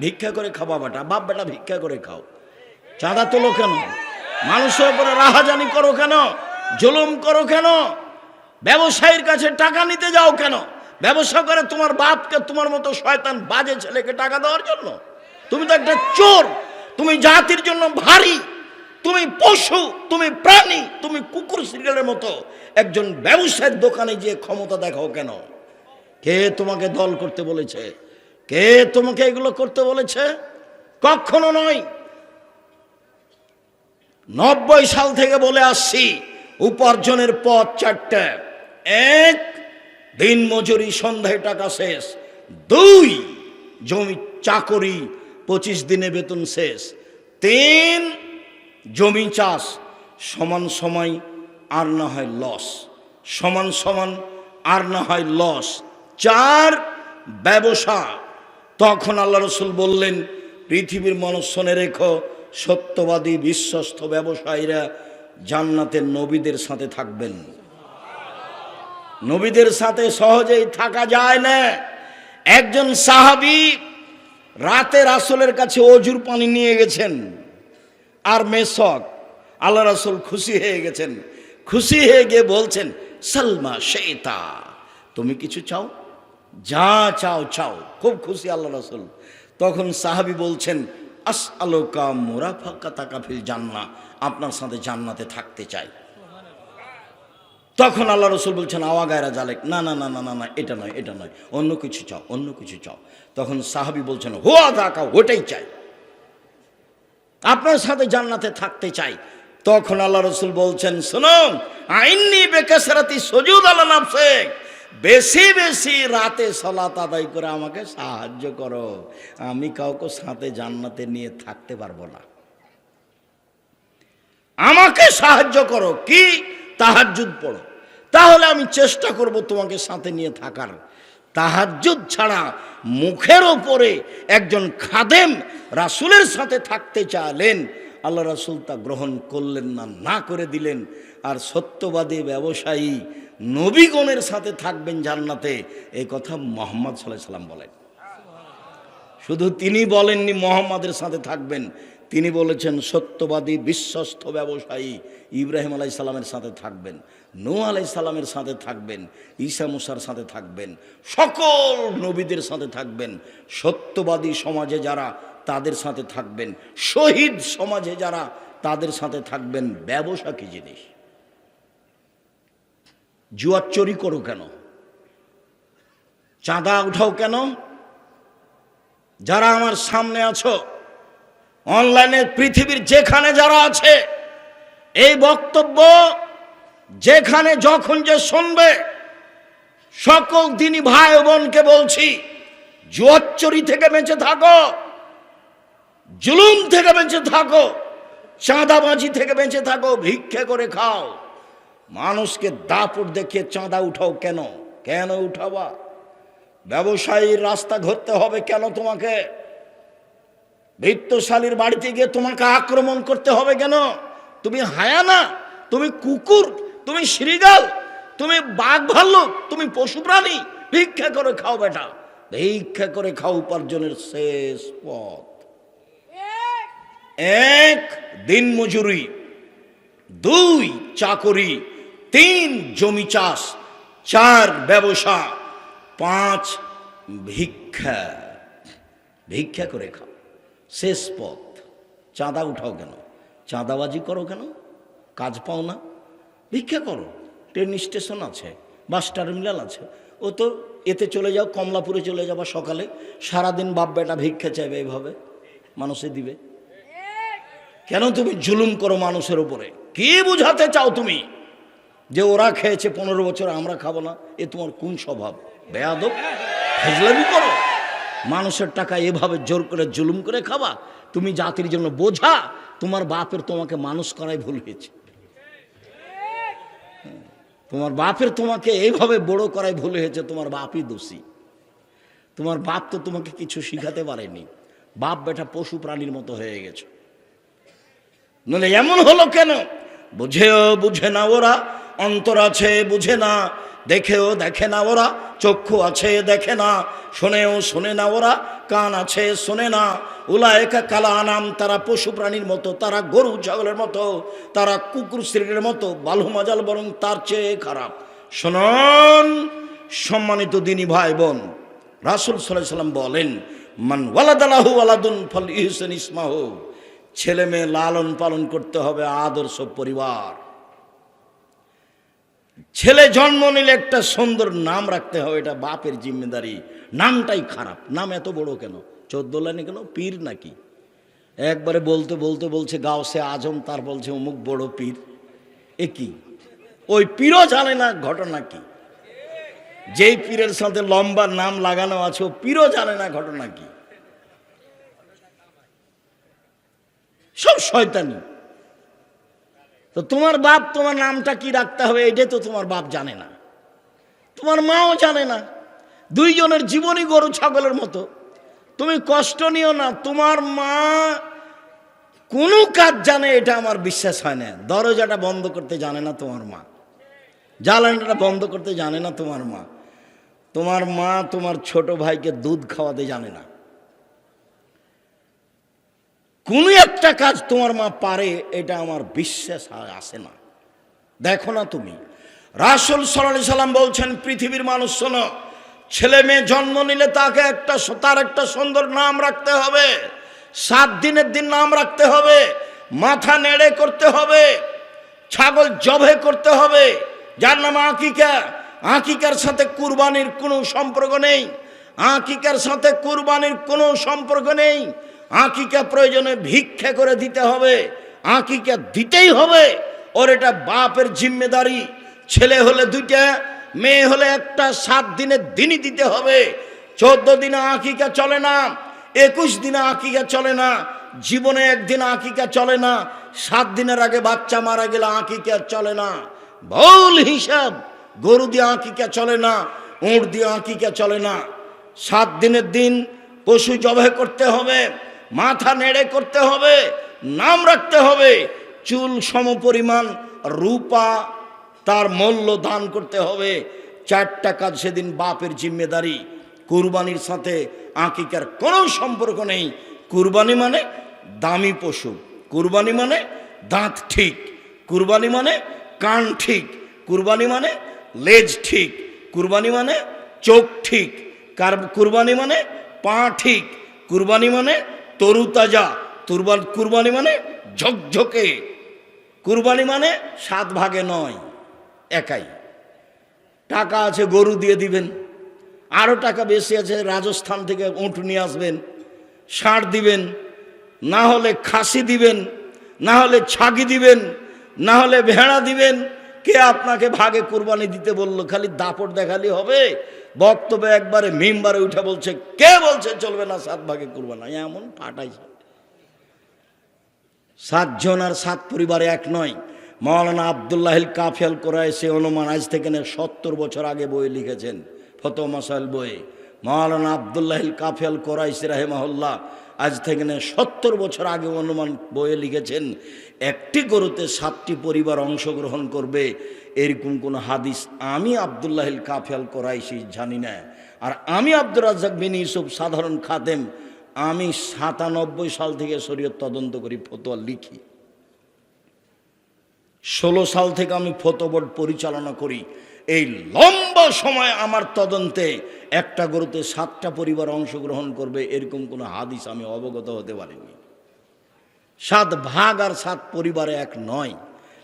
ভিক্ষা করে খাওয়া বেটা বাপ বেটা ভিক্ষা করে খাও। চাঁদা তোলো কেন? মানুষের উপরে রাহাজানি করো কেন? জুলুম করো কেন? ব্যবসায়ীর কাছে টাকা নিতে যাও কেন? ব্যবসা করে তোমার বাপকে তোমার মতো শয়তান বাজে ছেলেকে টাকা দেওয়ার জন্য? তুমি তো একটা চোর। তুমি জাতির জন্য ভারী। তুমি পশু, তুমি প্রাণী, তুমি কুকুর সিরিয়ালের মতো। একজন ব্যবসায়ের দোকানে গিয়ে ক্ষমতা দেখাও কেন? কে তোমাকে দল করতে বলেছে? কে তোমাকে এগুলো করতে বলেছে? কখনো নয়। নব্বই সাল থেকে বলে আসছি, উপার্জনের পথ চারটে। এক, দিন মজুরি, সন্ধ্যায় টাকা শেষ। দুই, জমি চাকরি, পঁচিশ দিনে বেতন শেষ। তিন, জমি চাষ, সমান সময় আর না হয় লস। সমান সমান আর না হয় লস। চার, ব্যবসা। তখন আল্লাহ রসুল বললেন, পৃথিবীর মানুষ শোনে রেখো, সত্যবাদী, বিশ্বস্ত ব্যবসায়ীরা জান্নাতের নবীদের সাথে থাকবেন। নবীদের সাথে সহজেই থাকা যায় না। একজন সাহাবি রাতে রাসুলের কাছে অজুর পানি নিয়ে গেছেন, আর মেসক, আল্লাহ রাসুল খুশি হয়ে গেছেন। খুশি হয়ে গিয়ে বলছেন, সালমা, শেতা, তুমি কিছু চাও? যা চাও চাও। খুব খুশি আল্লাহ রসুল। তখন সাহাবি বলছেন আস আলোকা মোরা ফাঁকা তাকাফিল জান্না আপনার সাথে জান্নাতে থাকতে চাই। তখন আল্লাহ রসুল বলছেন, আওয়া গায়রা জালেক না না না না না না, এটা নয় এটা নয়। অন্য কিছু চাও, অন্য কিছু চাও। তখন সাহাবি বলছেন, হোয়া দাকা ওটাই চাই। আপনার সাথে জান্নাতে থাকতে চাই। তখন আল্লাহ রসুল বলছেন, শুনুন আইনি বেকাসারাতি সজুদ আল্লাহ নাফসে বেশি বেশি রাতে সলাত আদায় করে আমাকে সাহায্য করো। আমি কাউকে সাথে জান্নাতে নিয়ে থাকতে পারব না। আমাকে সাহায্য করো, কি? তাহাজ্জুদ পড়ো। তাহলে আমি চেষ্টা করব তোমাকে সাথে নিয়ে থাকার। তাহাজ্জুদ ছাড়া মুখের ওপরে একজন খাদেম রাসুলের সাথে থাকতে চাইলেন, আল্লাহ রাসুল তা গ্রহণ করলেন না না করে দিলেন। আর সত্যবাদী ব্যবসায়ী নবীগণের সাথে থাকবেন জান্নাতে। এই কথা মোহাম্মদ সাল্লাহ সাল্লাম বলেন। শুধু তিনি বলেননি, মোহাম্মদের সাথে থাকবেন। তিনি বলেছেন, সত্যবাদী, বিশ্বস্ত ব্যবসায়ী ইব্রাহিম আলাই সালামের সাথে থাকবেন নূ আলাই সালামের সাথে থাকবেন, ঈসা মুসার সাথে থাকবেন, সকল নবীদের সাথে থাকবেন। সত্যবাদী সমাজে যারা তাদের সাথে থাকবেন, শহীদ সমাজে যারা তাদের সাথে থাকবেন, ব্যবসা কি জিনিস? জুয়ার চুরি করো কেন? চাঁদা উঠাও কেন? যারা আমার সামনে আছো অনলাইনে পৃথিবীর যেখানে যারা আছে, এই বক্তব্য যেখানে যখন যে শুনবে, সকল দিনই ভাই বোনকে বলছি জুয়াচ্চরি থেকে বেঁচে থাকো, জুলুম থেকে বেঁচে থাকো, চাঁদাবাজি থেকে বেঁচে থাকো, ভিক্ষে করে খাও। মানুষকে দাপট দেখিয়ে চাঁদা উঠাও কেন? কেন উঠাবা? ব্যবসায়ীর রাস্তা ধরতে হবে কেন তোমাকে? বৃত্তশালীর বাড়িতে গিয়ে তোমাকে আক্রমণ করতে হবে কেন? তুমি হায়ানা তুমি কুকুর তুমি শ্রীগাল তুমি বাঘ ভাল্লুক তুমি পশু প্রাণী ভিক্ষা করে খাও বেটা। ভিক্ষা করে খাও উপার্জনের শেষ পথ। এক। দিন মজুরি দুই চাকরি। তিন জমি চাষ, চার ব্যবসা, পাঁচ ভিক্ষা। ভিক্ষা করে খাও। শেষ পথ। চাঁদা উঠাও কেন? চাঁদাবাজি করো কেন? কাজ পাও না? ভিক্ষা করো। ট্রেন স্টেশন আছে, বাস টার্মিনাল আছে। ও তো এতে চলে যাও, কমলাপুরে চলে যাবা সকালে। সারাদিন বাপ বেটা ভিক্ষা চাইবে এইভাবে। মানুষে দিবে। কেন তুমি জুলুম করো মানুষের উপরে? কি বুঝাতে চাও তুমি? যে ওরা খেয়েছে পনেরো বছর, আমরা খাব না। এ তোমার কোন স্বভাব? বেয়াদব? ফজলামি করো। মানুষের টাকা এভাবে জোর করে জুলুম করে খাবা, তুমি জাতির জন্য বোঝা, তোমার বাপের তোমাকে মানুষ করাই ভুল হয়েছে। তোমার বাপের তোমাকে এইভাবে বড় করাই ভুল হয়েছে, তোমার বাপই দোষী। তোমার বাপ তো তোমাকে কিছু শিখাতে পারেনি। বাপ বেটা পশু প্রাণীর মতো হয়ে গেছে। নলে এমন হলো কেন? বুঝেও বুঝে না ওরা অন্তর আছে, বুঝে না। দেখেও দেখে না ওরা, চক্ষু আছে, দেখে না। শোনেও শোনে না ওরা, কান আছে, শোনে না। উলায়কা কালা আনাম তারা পশু প্রাণীর মতো, তারা গরু ছাগলের মতো, তারা কুকুর শ্রীর মতো, বালু মাজাল বরং তার চেয়ে খারাপ। শোনন, সম্মানিত দিনী ভাই বোন রাসুল সাল্লাম বলেন, মান ওয়ালাদালাহু ওয়ালাদুন ফল ইহসেন ইসমাহ। ছেলে মেয়ে লালন পালন করতে হবে আদর্শ পরিবার। ছেলে জন্ম নিলে একটা সুন্দর নাম রাখতে হবে, এটা বাপের জিম্মেদারি। নামটাই খারাপ। নাম এত বড় কেন? চোদ্দ লাইনে কেন? পীর নাকি? একবারে বলতে বলতে বলছে গাওসে আজম তার বলছে, অমুক বড় পীর। এ কি? ওই পীরও জানে না ঘটনা কি। যেই পীরের সাথে লম্বা নাম লাগানো আছে, ও পীরও জানে না ঘটনা কি। সব শয়তানি। তো তোমার বাপ তোমার নামটা কি রাখতে হবে এটাই তো তোমার বাপ জানে না। তোমার মাও জানে না। দুইজনের জীবনই গরু, ছাগলের মতো। তুমি কষ্ট নিও না, তোমার মা কোনো কাজ জানে, এটা আমার বিশ্বাস হয় না। দরজাটা বন্ধ করতে জানে না তোমার মা। জ্বালানিটা বন্ধ করতে জানে না তোমার মা। তোমার মা তোমার ছোট ভাইকে দুধ খাওয়াতে জানে না। কোনো একটা কাজ তোমার মা পারে, এটা আমার বিশ্বাস আসে না। দেখো না তুমি। রাসুল সাল্লাহ সাল্লাম বলছেন, পৃথিবীর মানুষ শোনো, ছেলে মেয়ে জন্ম নিলে তাকে একটা তার একটা সুন্দর নাম রাখতে হবে। সাত দিনের দিন নাম রাখতে হবে। মাথা নেড়ে করতে হবে। ছাগল জবে করতে হবে। যার নাম আকিকা। আকিকার সাথে কুরবানির কোনো সম্পর্ক নেই। আকিকার সাথে কুরবানির কোনো সম্পর্ক নেই। আকিকা প্রয়োজনে ভিক্ষা করে দিতে হবে, আকিকা দিতেই হবে। ওর এটা বাপের জিম্মেদারি। ছেলে হলে দুইটা, মেয়ে হলে একটা, সাত দিনের দিনই দিতে হবে। চোদ্দ দিনে আকিকা চলে না, একুশ দিনে আকিকা চলে না, জীবনে একদিন আকিকা চলে না, সাত দিনের আগে বাচ্চা মারা গেলে আকিকা চলে না। ভুল হিসাব, গরু দিয়ে আঁকিকা চলে না, উঁট দিয়ে আঁকিকা চলে না। সাত দিনের দিন পশু জবাই করতে হবে। মাথা নেড়ে করতে হবে, নাম রাখতে হবে, চুল সমপরিমাণ রূপা তার মূল্য দান করতে হবে। চারটা কাজ সেদিন বাপের জিম্মেদারি, কুরবানির সাথে আঁকিকার কোনো সম্পর্ক নেই। কুরবানি মানে দামি পশু, কুরবানি মানে দাঁত ঠিক, কুরবানি মানে কান ঠিক, কুরবানি মানে লেজ ঠিক, কুরবানি মানে চোখ ঠিক, কার কুরবানি মানে পা ঠিক, কুরবানি মানে তরুতাজা। তুরবান কুরবানি মানে ঝকঝকে। কুরবানি মানে সাত ভাগে নয়, একাই। টাকা আছে, গরু দিয়ে দিবেন। আরও টাকা বেশি আছে, রাজস্থান থেকে উঁট নিয়ে আসবেন। ষাঁড় দিবেন। না হলে খাসি দিবেন, না হলে ছাগি দিবেন, না হলে ভেড়া দিবেন। কে আপনাকে ভাগে কুরবানি দিতে বলল? খালি দাপট দেখালি হবে? বক্তব্যে একবারে মিমবারে উঠে বলছে, কে বলছে চলবে না, সাত ভাগে করবে না? এমন ফাটাইছে সাতজন আর সাত পরিবারে এক নয়। মৌলানা আবদুল্লাহিল কাফিয়াল কোরআ সে অনুমান আজ থেকে সত্তর বছর আগে বই লিখেছেন ফতো মাসাইল বইয়ে মৌলানা আবদুল্লাহিল কাফিয়াল কোরাইসি রাহেমাহুল্লাহ আজ থেকে সত্তর বছর আগে অনুমান বইয়ে লিখেছেন, একটি গরুতে সাতটি পরিবার অংশগ্রহণ করবে এরকম কোনো হাদিস আমি আবদুল্লাহিল কাফিয়াল কোরাইশি জানি না। আর আমি আব্দুর রাজ্জাক বিন ইউসুফ সাধারণ খাদেম, আমি সাতানব্বই সাল থেকে শরীয়ত তদন্ত করি, ফতোয়া লিখি। ষোলো সাল থেকে আমি ফটো বোর্ড পরিচালনা করি। এই লম্বা সময় আমার তদন্তে একটা গরুতে সাতটা পরিবার অংশগ্রহণ করবে, এরকম কোনো হাদিস আমি অবগত হতে পারিনি। সাত ভাগ আর সাত পরিবারে এক নয়।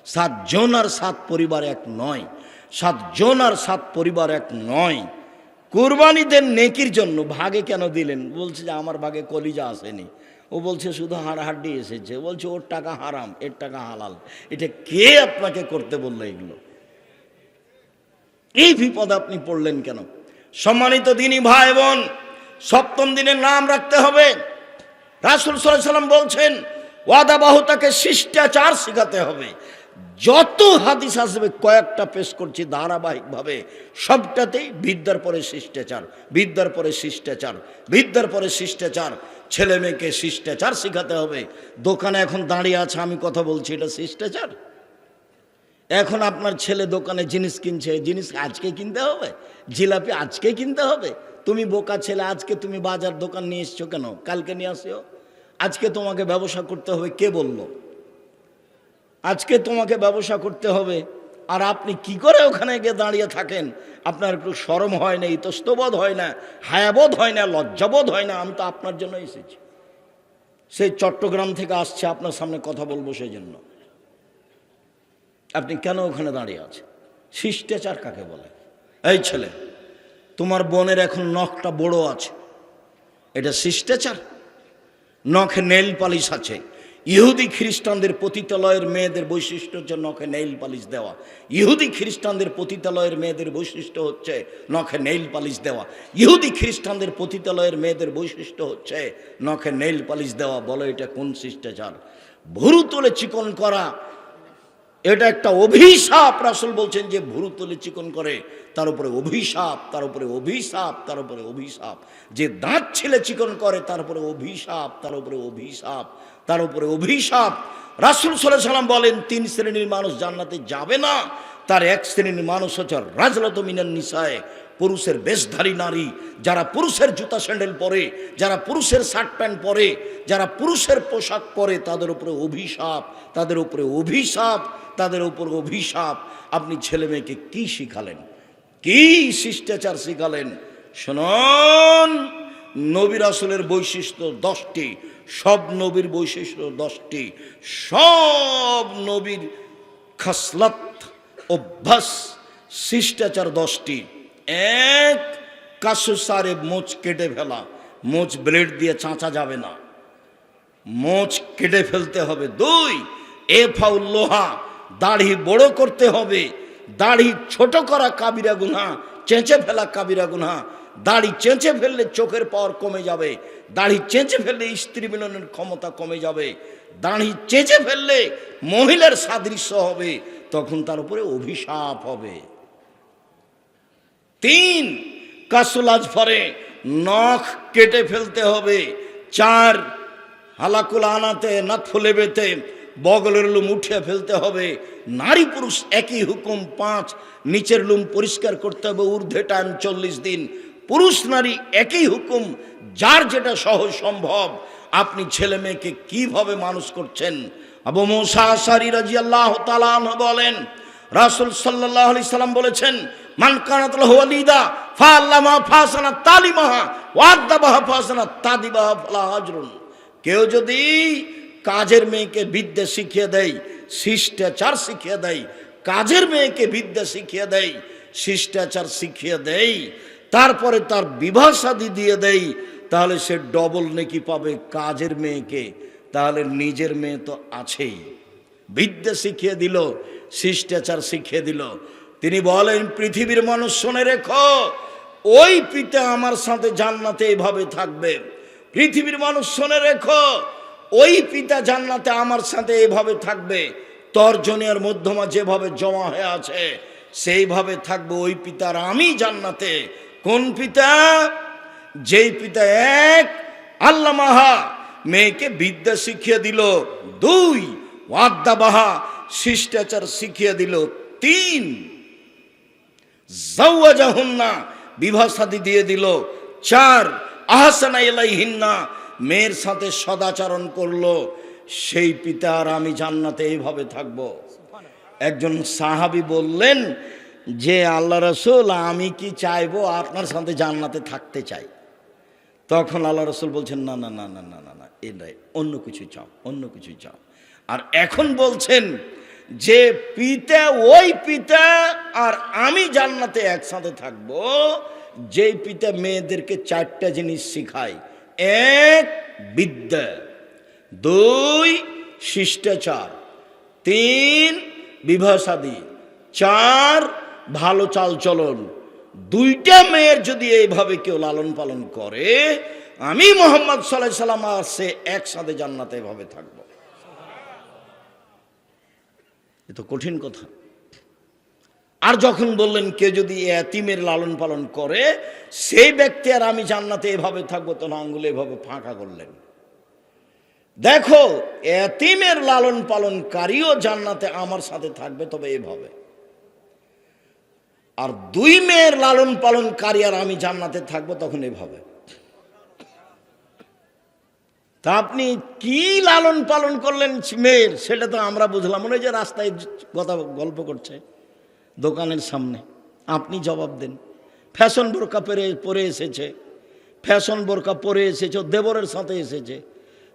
সাত জন আর সাত পরিবার এক নয়। সাত জন আর সাত পরিবার এক নয়। কুরবানিদের নেকির জন্য ভাগে কেন দিলেন? বলছে যে আমার ভাগে কলিজা আসেনি। ও বলছে, শুধু হাড়হাড্ডি এসেছে। বলছে, ওর টাকা হারাম, এর টাকা হালাল। এটা কে আপনাকে করতে বলল এগুলো? এই বিপদ আপনি পড়লেন কেন? সম্মানিত দিনী ভাই বোন সপ্তম দিনের নাম রাখতে হবে। রাসুল সাল্লাম বলছেন ওয়াদা বাহুতাকে শিষ্টাচার শেখাতে হবে। যত হাদিস আসবে, কয়েকটা পেশ করছি ধারাবাহিকভাবে। সবটাতেই বিদ্যার পরে শিষ্টাচার, বিদ্যার পরে শিষ্টাচার, বিদ্যার পরে শিষ্টাচার। ছেলে মেয়েকে শিষ্টাচার শেখাতে হবে। দোকানে এখন দাঁড়িয়ে আছে, আমি কথা বলছি, এটা শিষ্টাচার? এখন আপনার ছেলে দোকানে জিনিস কিনছে জিনিস আজকে কিনতে হবে? জিলাপি আজকে কিনতে হবে? তুমি বোকা ছেলে, আজকে তুমি বাজার দোকান নিয়ে এসছো কেন? কালকে নিয়ে আসিও। আজকে তোমাকে ব্যবসা করতে হবে, কে বলল? আজকে তোমাকে ব্যবসা করতে হবে। আর আপনি কি করে ওখানে গিয়ে দাঁড়িয়ে থাকেন? আপনার একটু সরম হয় না ইতস্তবোধ হয় না, হায়াবোধ হয় না, লজ্জাবোধ হয় না, আমি তো আপনার জন্য এসেছি। সেই চট্টগ্রাম থেকে আসছে, আপনার সামনে কথা বলব সেই জন্য আপনি কেন ওখানে দাঁড়িয়ে আছেন? শিষ্টাচার কাকে বলে? এই ছেলে, তোমার বোনের এখন নখটা বড় আছে। এটা শিষ্টাচার? নখে নেল পালিশ আছে। ইহুদি খ্রিস্টানদের পতিতালয়ের মেয়েদের বৈশিষ্ট্য হচ্ছে নখে নেইল পালিশ দেওয়া। ইহুদি খ্রিস্টানদের পতিতালয়ের মেয়েদের বৈশিষ্ট্য হচ্ছে নখে নেইল পালিশ দেওয়া। ইহুদি খ্রিস্টানদের পতিতালয়ের মেয়েদের বৈশিষ্ট্য হচ্ছে নখে নেইল পালিশ দেওয়া। বলো এটা কোন শিষ্টাচার? ভুরু তোলে চিকন করা। এটা একটা অভিশাপ, রাসুল বলছেন যে ভুরু তুলে চিকন করে, তার উপরে অভিশাপ, তার উপরে অভিশাপ, তার উপরে অভিশাপ। যে দাঁত ছেলে চিকন করে, তার উপরে অভিশাপ, তার উপরে অভিশাপ। তার উপরে অভিশাপ। রাসুল সাল্লাহ সাল্লাম বলেন, তিন শ্রেণির মানুষ জান্নাতে যাবে না। তার এক শ্রেণির মানুষ হচ্ছে রাজলত মিনান নিশায় পুরুষের বেশধারী নারী। যারা পুরুষের জুতা স্যান্ডেল পরে, যারা পুরুষের শার্ট প্যান্ট পরে, যারা পুরুষের পোশাক পরে, তাদের উপরে অভিশাপ, তাদের উপরে অভিশাপ, তাদের উপর অভিশাপ। আপনি ছেলে মেয়েকে কি শিখালেন? কি শিষ্টাচার শিখালেন? শুনুন, নবী রাসুলের বৈশিষ্ট্য দশটি। সব নবীর বৈশিষ্ট্য দশটি। সব নবীর খাসলাত, অভ্যাস, শিষ্টাচার দশটি। এক, কাশু সারে মোচ কেটে ফেলা। মোচ ব্লেড দিয়ে চাঁচা যাবে না। মোচ কেটে ফেলতে হবে। দুই এ ফাউল লোহা, দাড়ি বড় করতে হবে। দাড়ি ছোট করা কাবিরা গুনা চেঁচে ফেলা কাবিরা গুনা দাড়ি চেঁচে ফেললে চোখের পাওয়ার কমে যাবে। দাড়ি চেঁচে ফেললে স্ত্রী মিলনের ক্ষমতা কমে যাবে। দাড়ি চেঁচে ফেললে মহিলার সাদৃশ্য হবে, তখন তার উপরে অভিশাপ হবে। তিন কাসুলাজ ফরে নখ কেটে ফেলতে হবে। চার, হালাকুল আনাতে নাথফুলে বেতে বগলের লুম উঠিয়ে ফেলতে হবে। নারী পুরুষ একই হুকুম, পাঁচ, নিচের লুম পরিষ্কার করতে হবে, ঊর্ধ্বে টাইম চল্লিশ দিন। পুরুষ নারী একই হুকুম, যার যেটা সহজ সম্ভব, আপনি ছেলে মেয়েকে কীভাবে মানুষ করছেন? আবু মোসা আসারি রাজি আল্লাহ বলেন, রাসুল সাল্লাহ আলি সাল্লাম বলেছেন, মান কানাত লাহু ওয়ালিদা, ফাআল্লামা ফাসানা তালিমাহা ওয়াদ্দাবাহা ফাসানা তাদিবাহা ফালা আজরুন। কেউ যদি কাজের মেয়েকে বিদ্যা শিখিয়ে দেয়, শিষ্টাচার শিখিয়ে দেয়, কাজের মেয়েকে বিদ্যা শিখিয়ে দেয়, শিষ্টাচার শিখিয়ে দেয় তারপরে তার শাদী দিয়ে দেয় তাহলে সে ডবল নেকি পাবে কাজের মেয়েকে, তাহলে নিজের মেয়ে তো আছেই। বিদ্যা শিখিয়ে দিল, শিষ্টাচার শিখিয়ে দিল। তিনি বলেন, পৃথিবীর মানুষ শুনে রেখো, ওই পিতা আমার সাথে জান্নাতে এইভাবে থাকবে। পৃথিবীর মানুষ শুনে রেখো, ওই পিতা জান্নাতে আমার সাথে এইভাবে থাকবে। তর্জনীয় মধ্যমা যেভাবে জমা হয়ে আছে, সেইভাবে থাকবে ওই পিতার আমি জান্নাতে। কোন পিতা? যেই পিতা এক, আল্লামাহা, মেয়েকে বিদ্যা শিখিয়ে দিল। দুই, ওয়াদ্দাবাহা, শিষ্টাচার শিখিয়ে দিল। তিন জাহুন্না বিবাহ সাথী দিয়ে দিল। চার আহসানা হিন্না মেয়ের সাথে সদাচরণ করল। সেই পিতা আর আমি জান্নাতে এইভাবে থাকব। একজন সাহাবি বললেন যে আল্লাহ রসুল, আমি কি চাইব আপনার সাথে জান্নাতে থাকতে চাই? তখন আল্লাহ রসুল বলছেন, না না না না না না না এটাই অন্য কিছু চাও, অন্য কিছু চাও। আর এখন বলছেন যে পিতা, ওই পিতা আর আমি জান্নাতে একসাথে থাকব, যেই পিতা মেয়েদেরকে চারটা জিনিস শিখায় এক, বিদ্যা, দুই, শিষ্টাচার, তিন বিভাসাদি চার ভালো চালচলন দুইটা মেয়ের যদি এইভাবে কেউ লালন পালন করে, আমি মোহাম্মদ সাল্লাহ সাল্লাম আর সে একসাথে জান্নাতে এভাবে থাকব। এ তো কঠিন কথা। আর যখন বললেন কে যদি এতিমের লালন পালন করে, সেই ব্যক্তি আর আমি জান্নাতে এভাবে থাকব, তখন আঙ্গুলে এভাবে ফাঁকা করলেন। দেখো, এতিমের লালন পালনকারীও জান্নাতে আমার সাথে থাকবে, তবে এভাবে। আর দুই মেয়ের লালন পালনকারী আর আমি জান্নাতে থাকব তখন এভাবে। তা আপনি কি লালন পালন করলেন মেয়ের? সেটা তো আমরা বুঝলাম। মনে যে রাস্তায় কথা গল্প করছে দোকানের সামনে। আপনি জবাব দেন। ফ্যাশন বোরকা পরে পরে এসেছে। ফ্যাশন বোরকা পরে এসেছে, দেবরের সাথে এসেছে।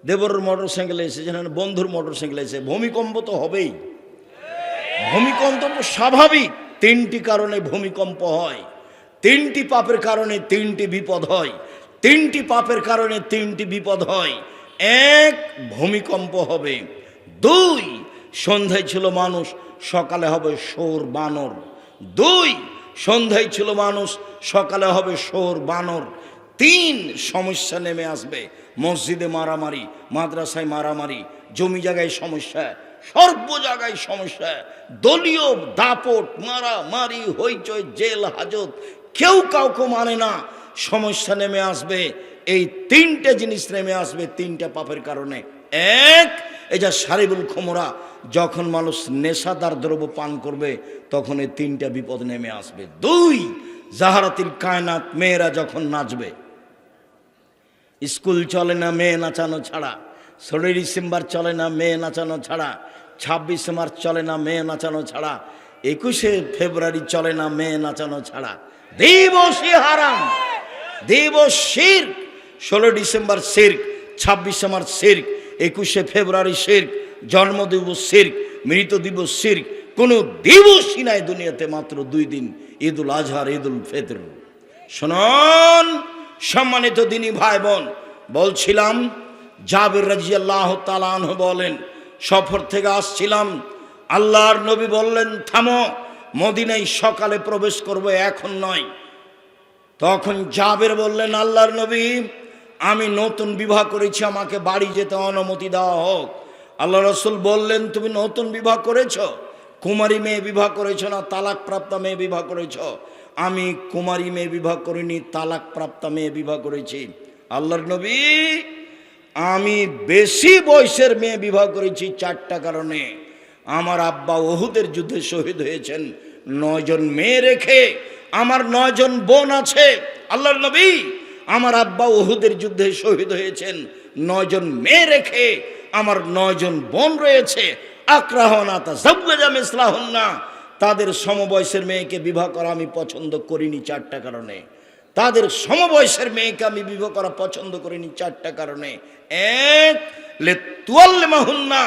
দেবরের মোটর সাইকেলে এসেছে বন্ধুর মোটর সাইকেলে এসে ভূমিকম্প তো হবেই। ভূমিকম্প তো স্বাভাবিক। তিনটি কারণে ভূমিকম্প হয়। তিনটি পাপের কারণে তিনটি বিপদ হয়। তিনটি পাপের কারণে তিনটি বিপদ হয়। এক, ভূমিকম্প হবে। দুই, সন্ধ্যায় ছিল মানুষ, সকালে হবে সোর বানর। দুই, সন্ধ্যায় ছিল মানুষ, সকালে হবে সোর বানর। তিন, সমস্যা নেমে আসবে। মসজিদে মারামারি, মাদ্রাসায় মারামারি, জমি জায়গায় সমস্যা। সর্ব জায়গায় সমস্যা। দলীয় দাপট, মারামারি, হইচই, জেল, হাজত, কেউ কাউকে মানে না। সমস্যা নেমে আসবে, এই তিনটে জিনিস নেমে আসবে তিনটা পাপের কারণে। এক, এই যা সারিবুল খমরা, যখন মানুষ নেশাদার দ্রব্য পান করবে, তখন এই তিনটা বিপদ নেমে আসবে। দুই, জাহারাতিল কায়নাত, মেয়েরা যখন নাচবে, স্কুল চলে না, মেয়ে নাচানো ছাড়া। ষোলোই ডিসেম্বর চলে না মেয়ে নাচানো ছাড়া। ছাব্বিশে মার্চ চলে না মেয়ে নাচানো ছাড়া। একুশে ফেব্রুয়ারি চলে না মেয়ে নাচানো ছাড়া। দিবসই হারাম, দিবস শির ষোলো ডিসেম্বর শির্ক, ছাব্বিশে মার্চ শির্ক, একুশে ফেব্রুয়ারি শির্ক, জন্মদিবস শির্ক, মৃত দিবস শির্ক। কোনো দিবসই নাই দুনিয়াতে, মাত্র দুই দিন, ঈদুল আজহার, ঈদুল ফেতর। শোনন, সম্মানিত দিনী ভাই বোন বলছিলাম জাবির রাজি আল্লাহ তালান বলেন, সফর থেকে আসছিলাম। আল্লাহর নবী বললেন, থামো মদিনাই সকালে প্রবেশ করব, এখন নয়। তখন জাবের বললেন, আল্লাহর নবী, আমি নতুন বিবাহ করেছি, আমাকে বাড়ি যেতে অনুমতি দেওয়া হোক আল্লাহ রসুল বললেন, তুমি নতুন বিবাহ করেছ? কুমারী মেয়ে বিবাহ করেছ না তালাক প্রাপ্তা মেয়ে বিবাহ করেছ? আমি কুমারী মেয়ে বিবাহ করিনি তালাক প্রাপ্তা মেয়ে বিবাহ করেছি। আল্লাহর নবী আমি বেশি বয়সের মেয়ে বিবাহ করেছি চারটা কারণে। আমার আব্বা ওহুদের যুদ্ধে শহীদ হয়েছেন। নয়জন মেয়ে রেখে আমার নয়জন বোন আছে। আল্লাহর নবী, আমার আব্বা ওহুদের যুদ্ধে শহীদ হয়েছেন। নয়জন মেয়ে রেখে আমার নয়জন বোন রয়েছে। আক্রাহনা তাদের সমবয়সের মেয়েকে বিবাহ করা আমি পছন্দ করিনি চারটা কারণে। তাদের সমবয়সের মেয়েকে আমি বিবাহ করা পছন্দ করিনি চারটা কারণে। এক লে তুয়াল্লে মাহুন্না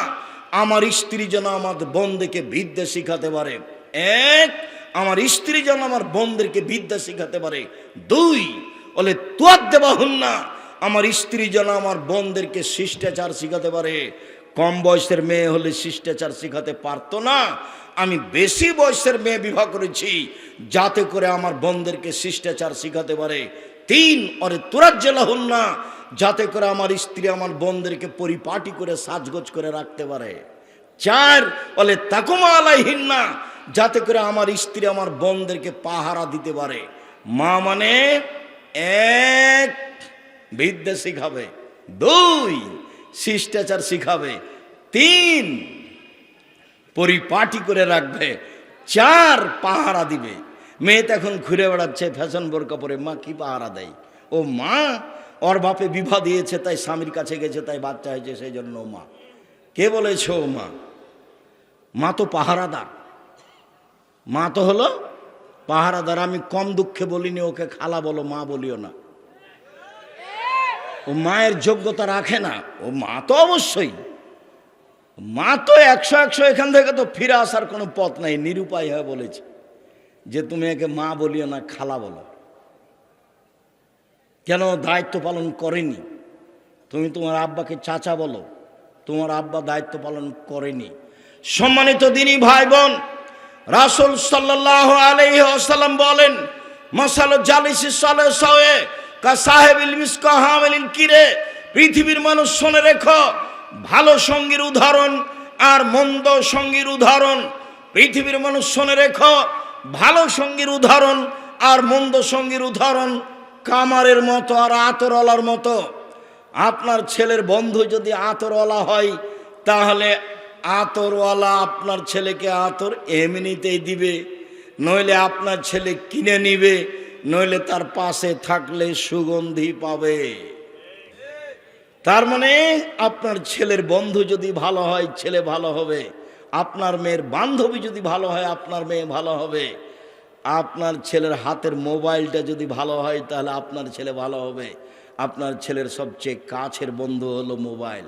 আমার স্ত্রী যেন আমার বোনদেরকে বিদ্যা শিখাতে পারে। এক, আমার স্ত্রী যেন আমার বোনদেরকে বিদ্যা শিখাতে পারে। দুই বলে তুয়ার দেওয়া না আমার স্ত্রী যেন আমার বোনদেরকে শিষ্টাচার শিখাতে পারে। কম বয়সের মেয়ে হলে শিষ্টাচার শিখাতে পারতো না। আমি বেশি বয়সের মেয়ে বিবাহ করেছি, যাতে করে আমার বোনদেরকে শিষ্টাচার শিখাতে পারে। তিন, অরে তুরাজ্জেলা হন না যাতে করে আমার স্ত্রী আমার বোনদেরকে পরিপাটি করে, সাজগোজ করে রাখতে পারে। চার বলে তাকুমা আলাইহিন না যাতে করে আমার স্ত্রী আমার বোনদেরকে পাহারা দিতে পারে। মা মানে এক, বিদ্যা শিখাবে। দুই, শিষ্টাচার শিখাবে। তিন পরিপাটি করে রাখবে, চার পাহারা দিবে। মেয়ে এখন ঘুরে বেড়াচ্ছে, ফ্যাশন বোরকা পরে, মা কি পাহারা দেয়? ও মা, ওর বাপে বিবাহ দিয়েছে, তাই স্বামীর কাছে গেছে, তাই বাচ্চা হয়েছে, সেই জন্য ও মা। কে বলেছ ও মা? মা তো পাহারাদার। মা তো হলো পাহারাদার, আমি কম দুঃখে বলিনি, ওকে খালা বলো, মা বলিও না। ও মায়ের যোগ্যতা রাখে না, ও মা তো অবশ্যই। মা তো একশো একশো এখান থেকে তো ফিরে আসার কোনো পথ নাই, নিরুপায় হয়ে বলেছে যে তুমি একে মা বলিও না, খালা বলো। কেন দায়িত্ব পালন করেনি? তুমি তোমার আব্বাকে চাচা বলো, তোমার আব্বা দায়িত্ব পালন করেনি। সম্মানিত দিনী ভাই বোন রাসুল সাল্লাহ আলহি আসাল্লাম বলেন মশাল জালিসি সালে সাহে কা সাহেব কিরে, পৃথিবীর মানুষ শুনে রেখো ভালো সঙ্গীর উদাহরণ আর মন্দ সঙ্গীর উদাহরণ। পৃথিবীর মানুষ শুনে রেখো, ভালো সঙ্গীর উদাহরণ আর মন্দ সঙ্গীর উদাহরণ কামারের মতো আর আতরলার মতো। আপনার ছেলের বন্ধু যদি আতরওয়ালা হয়, তাহলে আতরওয়ালা আপনার ছেলেকে আতর এমনিতেই দিবে। নইলে আপনার ছেলে কিনে নিবে, নইলে তার পাশে থাকলে সুগন্ধি পাবে। তার মানে আপনার ছেলের বন্ধু যদি ভালো হয়, ছেলে ভালো হবে। আপনার মেয়ের বান্ধবী যদি ভালো হয়, আপনার মেয়ে ভালো হবে। আপনার ছেলের হাতের মোবাইলটা যদি ভালো হয়, তাহলে আপনার ছেলে ভালো হবে। আপনার ছেলের সবচেয়ে কাছের বন্ধু হলো মোবাইল।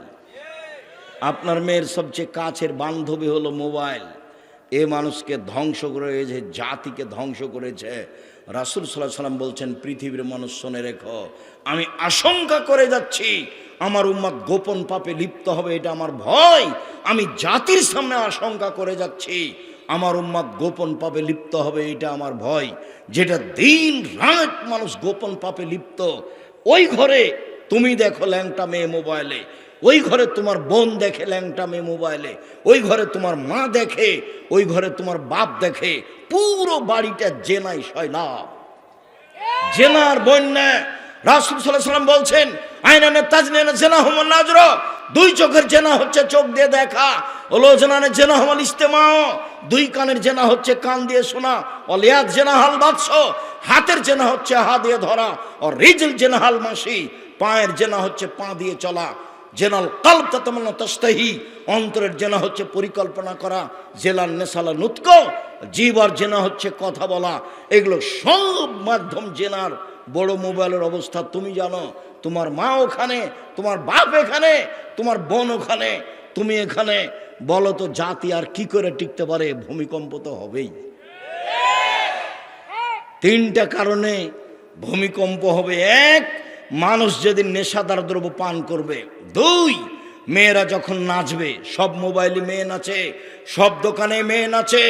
আপনার মেয়ের সবচেয়ে কাছের বান্ধবী হলো মোবাইল। এ মানুষকে ধ্বংস করেছে, জাতিকে ধ্বংস করেছে। রাসুল সাল্লাহ সাল্লাম বলছেন, পৃথিবীর মানুষ শোনে রেখো, আমি আশঙ্কা করে যাচ্ছি, আমার উম্মাদ গোপন পাপে লিপ্ত হবে, এটা আমার ভয়, আমি জাতির সামনে আশঙ্কা করে যাচ্ছি, আমার উম্মাদ গোপন পাপে লিপ্ত হবে, এটা আমার ভয়, যেটা দিন রাত মানুষ গোপন পাপে লিপ্ত, ওই ঘরে তুমি দেখো ল্যাংটা মেয়ে মোবাইলে ওই ঘরে তোমার বোন দেখে ল্যাংটা মেয়ে মোবাইলে, ওই ঘরে তোমার মা দেখে, ওই ঘরে তোমার বাপ দেখে, পুরো বাড়িটা জেনাই সয়লাভ জেনার বন্যা রাসুল সাল্লাম বলছেন আইনানে তাজনে জেনা হমল নাজর, দুই চোখের জেনা হচ্ছে চোখ দিয়ে দেখা, ওলো জেনানে জেনা হমল ইস্তেমাও, দুই কানের জেনা হচ্ছে কান দিয়ে শোনা অলিয়াদ জেনা হাল বাদশ, হাতের জেনা হচ্ছে হা দিয়ে ধরা ও রিজল জেনা হাল মাসি, পায়ের জেনা হচ্ছে পা দিয়ে চলা জেনাল কাল্প তাতামান্য তস্তাহি অন্তরের জেনা হচ্ছে পরিকল্পনা করা, জেলার নেশালা নুৎক জীবার জেনা হচ্ছে কথা বলা। এগুলো সব মাধ্যম জেনার বড় মোবাইলের অবস্থা, তুমি জানো, তোমার মা ওখানে, তোমার বাপ এখানে, তোমার বোন ওখানে, তুমি এখানে, বলো তো জাতি আর কি করে টিকতে পারে, ভূমিকম্প তো হবেই। তিনটা কারণে ভূমিকম্প হবে, এক মানুষ যেদিন নেশাদার দ্রব্য পান করবে, দুই, মেয়েরা যখন নাচবে, সব মোবাইলে মেয়ে নাচে, সব দোকানে মেয়ে নাচে,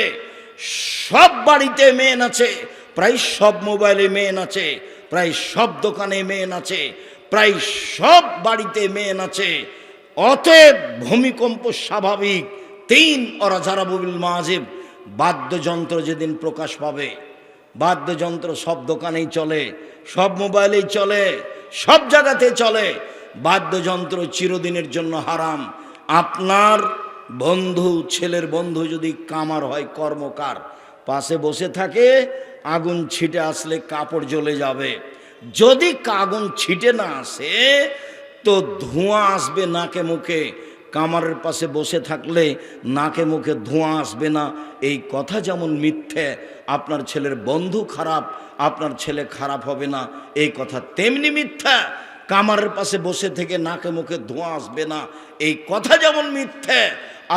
সব বাড়িতে মেয়ে নাচে, প্রায় সব মোবাইলে মেয়ে নাচে, প্রায় সব দোকানে মেয়ে নাচে, প্রায় সব বাড়িতে মেয়ে নাচে, অতএব ভূমিকম্প স্বাভাবিক। তিন ববিল মাজেব বাদ্যযন্ত্র যেদিন প্রকাশ পাবে বাদ্যযন্ত্র সব দোকানেই চলে, সব মোবাইলেই চলে, সব জায়গাতে চলে। বাদ্যযন্ত্র চিরদিনের জন্য হারাম। আপনার বন্ধু, ছেলের বন্ধু যদি কামার হয়, কর্মকার, পাশে বসে থাকে, আগুন ছিটে আসলে কাপড় জ্বলে যাবে। যদি আগুন ছিটে না আসে, তো ধোঁয়া আসবে নাকে মুখে। কামারের পাশে বসে থাকলে নাকে মুখে ধোঁয়া আসবে না। এই কথা যেমন মিথ্যে, আপনার ছেলের বন্ধু খারাপ, আপনার ছেলে খারাপ হবে না। এই কথা তেমনি মিথ্যা, কামারের পাশে বসে থেকে নাকে মুখে ধোঁয়া আসবে না। এই কথা যেমন মিথ্যে,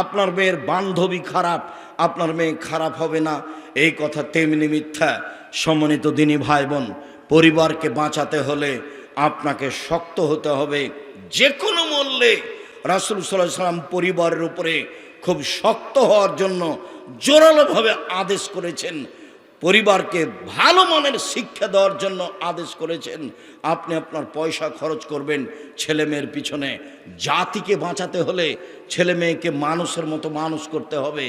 আপনার মেয়ের বান্ধবী খারাপ, আপনার মেয়ে খারাপ হবে না। এই কথা তেমনি মিথ্যা। সম্মানিত দিনী ভাই বোন পরিবারকে বাঁচাতে হলে আপনাকে শক্ত হতে হবে যে কোনো মূল্যে। রাসুল সাল্লাহ সাল্লাম পরিবারের উপরে খুব শক্ত হওয়ার জন্য জোরালোভাবে আদেশ করেছেন। পরিবারকে ভালো মানের শিক্ষা দেওয়ার জন্য আদেশ করেছেন। আপনি আপনার পয়সা খরচ করবেন ছেলে মেয়ের পিছনে। জাতিকে বাঁচাতে হলে ছেলে মেয়েকে মানুষের মতো মানুষ করতে হবে।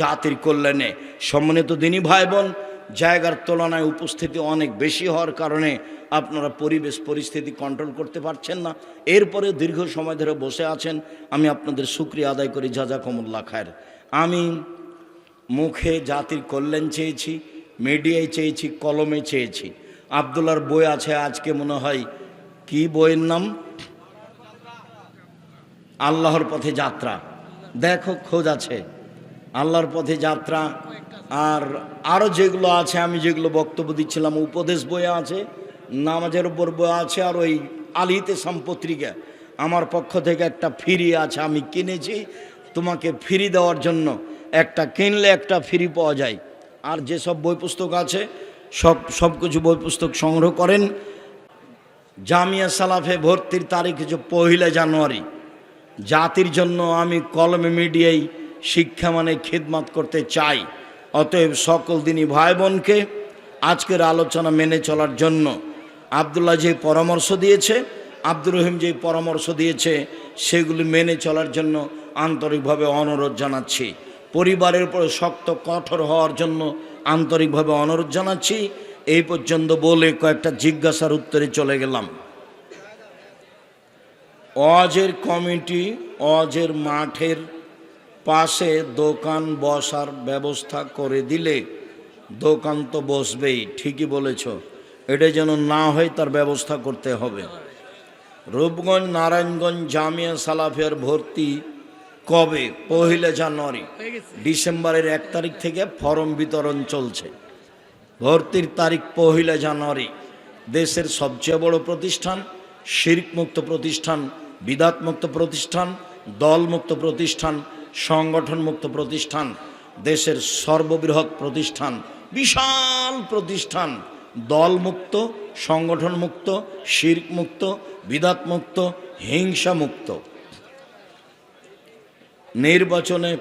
জাতির কল্যাণে। সম্মানিত দিনী ভাই বোন জায়গার তুলনায় উপস্থিতি অনেক বেশি হওয়ার কারণে আপনারা পরিবেশ পরিস্থিতি কন্ট্রোল করতে পারছেন না। এরপরে দীর্ঘ সময় ধরে বসে আছেন। আমি আপনাদের সুক্রিয়া আদায় করি। জাজাকমুল্লা খায়ের। আমি মুখে জাতির কল্যাণ চেয়েছি মিডিয়ায় চেয়েছি, কলমে চেয়েছি। আবদুল্লার বই আছে, আজকে মনে হয় কি বইয়ের নাম? আল্লাহর পথে যাত্রা। দেখো, খোঁজ আছে। আল্লাহর পথে যাত্রা আর আরও যেগুলো আছে, আমি যেগুলো বক্তব্য দিচ্ছিলাম, উপদেশ বইয়ে আছে, নামাজের উপর বই আছে, আর ওই আলিতে সম্পত্রিকা। আমার পক্ষ থেকে একটা ফ্রি আছে, আমি কিনেছি। তোমাকে ফ্রি দেওয়ার জন্য একটা কিনলে একটা ফ্রি পাওয়া যায়। আর যেসব বই পুস্তক আছে, সব সব কিছু বই পুস্তক সংগ্রহ করেন। জামিয়া সালাফে ভর্তির তারিখ হচ্ছে পহিলা জানুয়ারি। জাতির জন্য আমি কলমে মিডিয়ায় শিক্ষা মানে খিদমাত করতে চাই। অতএব সকল দিনই ভাই বোনকে আজকের আলোচনা মেনে চলার জন্য আবদুল্লাহ যে পরামর্শ দিয়েছে, আব্দুর রহিম যে পরামর্শ দিয়েছে, সেগুলি মেনে চলার জন্য আন্তরিকভাবে অনুরোধ জানাচ্ছি। পরিবারের উপর শক্ত কঠোর হওয়ার জন্য আন্তরিকভাবে অনুরোধ জানাচ্ছি। এই পর্যন্ত বলে কয়েকটা জিজ্ঞাসার উত্তরে চলে গেলাম। অজের কমিটি, অজের মাঠের পাশে দোকান বসার ব্যবস্থা করে দিলে দোকান তো বসবেই, ঠিকই বলেছ। এটা যেন না হয় তার ব্যবস্থা করতে হবে। রূপগঞ্জ, নারায়ণগঞ্জ জামিয়া সালাফিয়ার ভর্তি কবে? পহিলা জানুয়ারি, ডিসেম্বরের এক তারিখ থেকে ফরম বিতরণ চলছে। ভর্তির তারিখ পহিলা জানুয়ারি, দেশের সবচেয়ে বড় প্রতিষ্ঠান, শিরকমুক্ত প্রতিষ্ঠান, বিদাতমুক্ত প্রতিষ্ঠান, দলমুক্ত প্রতিষ্ঠান সংগঠনমুক্ত প্রতিষ্ঠান, দেশের সর্ববৃহৎ প্রতিষ্ঠান, বিশাল প্রতিষ্ঠান, দলমুক্ত, সংগঠনমুক্ত, শিরকমুক্ত, বিদাতমুক্ত, হিংসামুক্ত। নির্বাচনে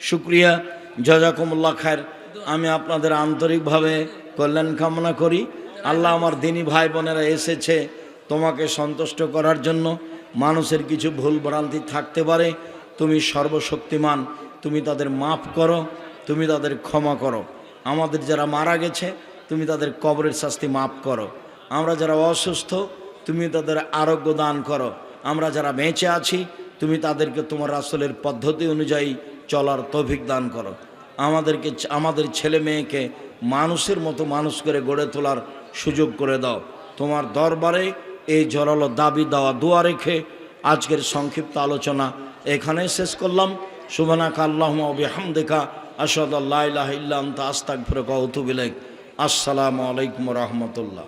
সুক্রিয়া জাজাকুমুল্লাহ খায়ের। আমি আপনাদের আন্তরিকভাবে কল্যাণ কামনা করি। আল্লাহ আমার দিনী ভাই বোনেরা এসেছে তোমাকে সন্তুষ্ট করার জন্য। মানুষের কিছু ভুল ভ্রান্তি থাকতে পারে। তুমি সর্বশক্তিমান, তুমি তাদের মাফ করো, তুমি তাদের ক্ষমা করো। আমাদের যারা মারা গেছে, তুমি তাদের কবরের শাস্তি মাফ করো। আমরা যারা অসুস্থ, তুমি তাদের আরোগ্য দান করো। আমরা যারা বেঁচে আছি, তুমি তাদেরকে তোমার আসলের পদ্ধতি অনুযায়ী চলার তৌফিক দান করো। আমাদেরকে আমাদের ছেলে মেয়েকে মানুষের মতো মানুষ করে গড়ে তোলার সুযোগ করে দাও। তোমার দরবারে এই জরালো দাবি দেওয়া দোয়া রেখে আজকের সংক্ষিপ্ত আলোচনা এখানে শেষ করলাম। সুবানাক আল্লাহ হামদেকা আসাদ আল্লাহ ইল্লাম আস্তাক ফিরে কৌতুবিলেক আসসালামু আলাইকুম রহমতুল্লাহ।